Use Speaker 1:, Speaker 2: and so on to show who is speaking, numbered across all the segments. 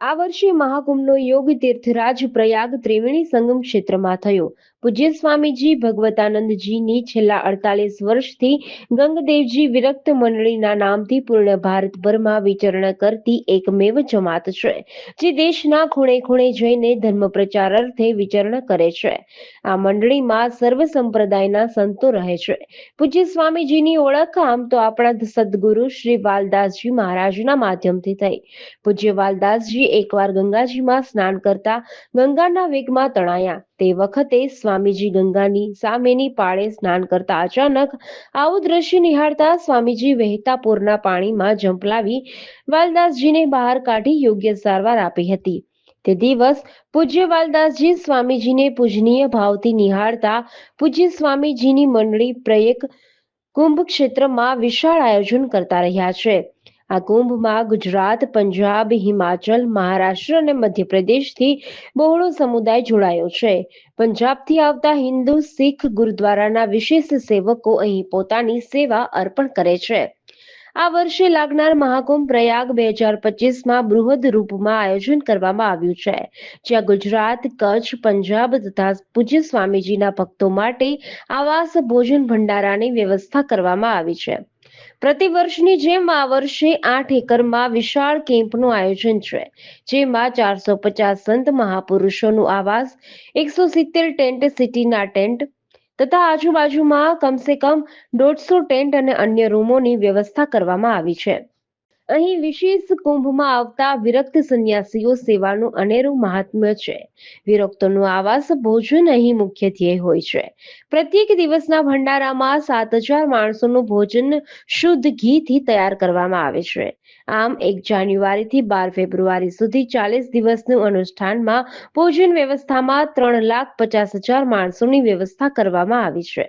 Speaker 1: આ વર્ષે મહાકુંભનો યોગ તીર્થરાજ પ્રયાગ ત્રિવેણી સંગમ ક્ષેત્રમાં થયો. પૂજ્ય સ્વામીજી ભગવતાનંદજીની છેલ્લા અડતાલીસ વર્ષથી ગંગદેવજી વિરક્ત મંડળીના નામથી પૂર્ણ ભારતભરમાં વિચરણ કરતી એકમેવ જમાત છે, જે દેશના ખૂણે ખૂણે જઈને ધર્મ પ્રચાર અર્થે વિચરણ કરે છે. આ મંડળીમાં સર્વ સંપ્રદાયના સંતો રહે છે. પૂજ્ય સ્વામીજીની ઓળખ આમ તો આપણા સદગુરુ શ્રી વાલદાસજી મહારાજના માધ્યમથી થઈ. પૂજ્ય વાલદાસજી એકવાર ગંગાજીમાં સ્નાન કરતા ગંગાના વેગમાં તણાયા. તે વખતે સ્વામીજી ગંગાની સામેની પાળે સ્નાન કરતા અચાનક આવું દ્રશ્ય નિહાળતા સ્વામીજી વહેતા પૂરના પાણીમાં ઝંપલાવી વાલદાસજીને બહાર કાઢી યોગ્ય સારવાર આપી હતી. તે દિવસ પૂજ્ય વાલદાસજી સ્વામીજીને પૂજનીય ભાવથી નિહાળતા પૂજ્ય સ્વામીજીની મંડળી પ્રયેક કુંભ ક્ષેત્રમાં વિશાળ આયોજન કરતા રહ્યા છે. આ કુંભમાં ગુજરાત, પંજાબ, હિમાચલ, મહારાષ્ટ્ર અને મધ્યપ્રદેશથી બહોળો સમુદાય જોડાયો છે. પંજાબથી આવતા હિન્દુ, શીખ ગુરુદ્વારાના વિશેષ સેવકો અહીં પોતાની સેવા અર્પણ કરે છે. આ વર્ષે લાગનાર મહાકુંભ પ્રયાગ બે હજાર પચીસમાં બૃહદ રૂપમાં આયોજન કરવામાં આવ્યું છે. જ્યાં ગુજરાત, કચ્છ, પંજાબ તથા પૂજ્ય સ્વામીજીના ભક્તો માટે આવાસ, ભોજન ભંડારાની વ્યવસ્થા કરવામાં આવી છે. પ્રતિ વર્ષની જેમ આ વર્ષે આઠ એકરમાં વિશાળ કેમ્પનું આયોજન છે, જેમાં ચારસો પચાસ સંત મહાપુરુષોનું આવાસ, એકસો સિત્તેર ટેન્ટ સિટીના ટેન્ટ તથા આજુબાજુમાં કમસે કમ દોઢસો ટેન્ટ અને અન્ય રૂમોની વ્યવસ્થા કરવામાં આવી છે. અહીં વિશેષ કુંભમાં આવતા વિરક્ત સંન્યાસીઓ સેવાનું અનેરું મહાત્મ્ય છે. વિરક્તોનું આવાસ ભોજન અહીં મુખ્ય ધ્યેય હોય છે. પ્રત્યેક દિવસના ભંડારામાં સાત હજાર માણસોનું ભોજન શુદ્ધ ઘીથી તૈયાર કરવામાં આવે છે. આમ, એક જાન્યુઆરીથી બાર ફેબ્રુઆરી સુધી ચાલીસ દિવસનું અનુષ્ઠાનમાં ભોજન વ્યવસ્થામાં ત્રણ લાખ પચાસ હજાર માણસોની વ્યવસ્થા કરવામાં આવી છે.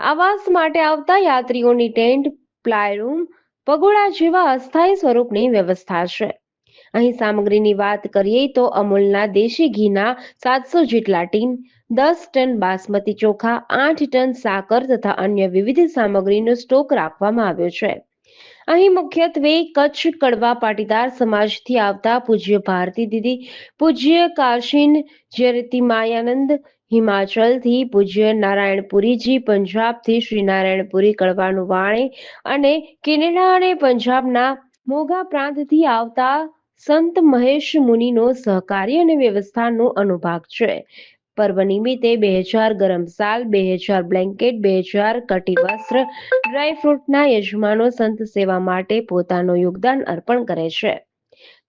Speaker 1: આવાસ માટે આવતા યાત્રીઓની ટેન્ટ, પ્લાયરૂમ પગોડા જેવા અસ્થાયી સ્વરૂપની વ્યવસ્થા છે. અહીં સામગ્રીની વાત કરીએ તો અમૂલના દેશી ઘીના સાતસો જેટલા ટીન, દસ ટન બાસમતી ચોખા, આઠ ટન સાકર તથા અન્ય વિવિધ સામગ્રીનો સ્ટોક રાખવામાં આવ્યો છે. અહીં મુખ્યત્વે કચ્છ કડવા પાટીદાર સમાજથી આવતા પૂજ્ય ભારતી દીદી, પૂજ્ય કાશીન જયરતી માયાનંદ હિમાચલથી પૂજ્ય નારાયણપુરીજી પંજાબથી શ્રી નારાયણપુરી કડવાનું વાણે અને કેનેડા અને પંજાબના મોગા પ્રાંતથી આવતા સંત મહેશ મુનિનો સહકાર્ય અને વ્યવસ્થાનો અનુભાગ છે. પર્વ નિમિત્તે બે હજાર ગરમ સાલ, બે હજાર બ્લેન્કેટ, બે હજાર કટી વસ્ત્ર, ડ્રાયફ્રૂટના યજમાનો સંત સેવા માટે પોતાનું યોગદાન અર્પણ કરે છે.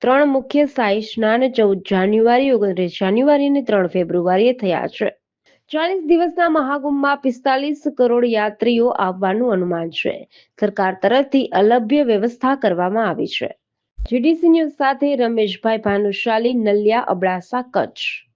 Speaker 1: ત્રણ મુખ્ય શાહી સ્નાન ચૌદ જાન્યુઆરી ઓગણત્રીસ જાન્યુઆરી અને ત્રણ ફેબ્રુઆરીએ થયા છે. ચાલીસ દિવસના મહાકુંભમાં પિસ્તાલીસ કરોડ યાત્રીઓ આવવાનું અનુમાન છે. સરકાર તરફથી અલભ્ય વ્યવસ્થા કરવામાં આવી છે. જીડીસી ન્યૂઝ સાથે રમેશભાઈ ભાનુશાલી, નલિયા અબડાસા, કચ્છ.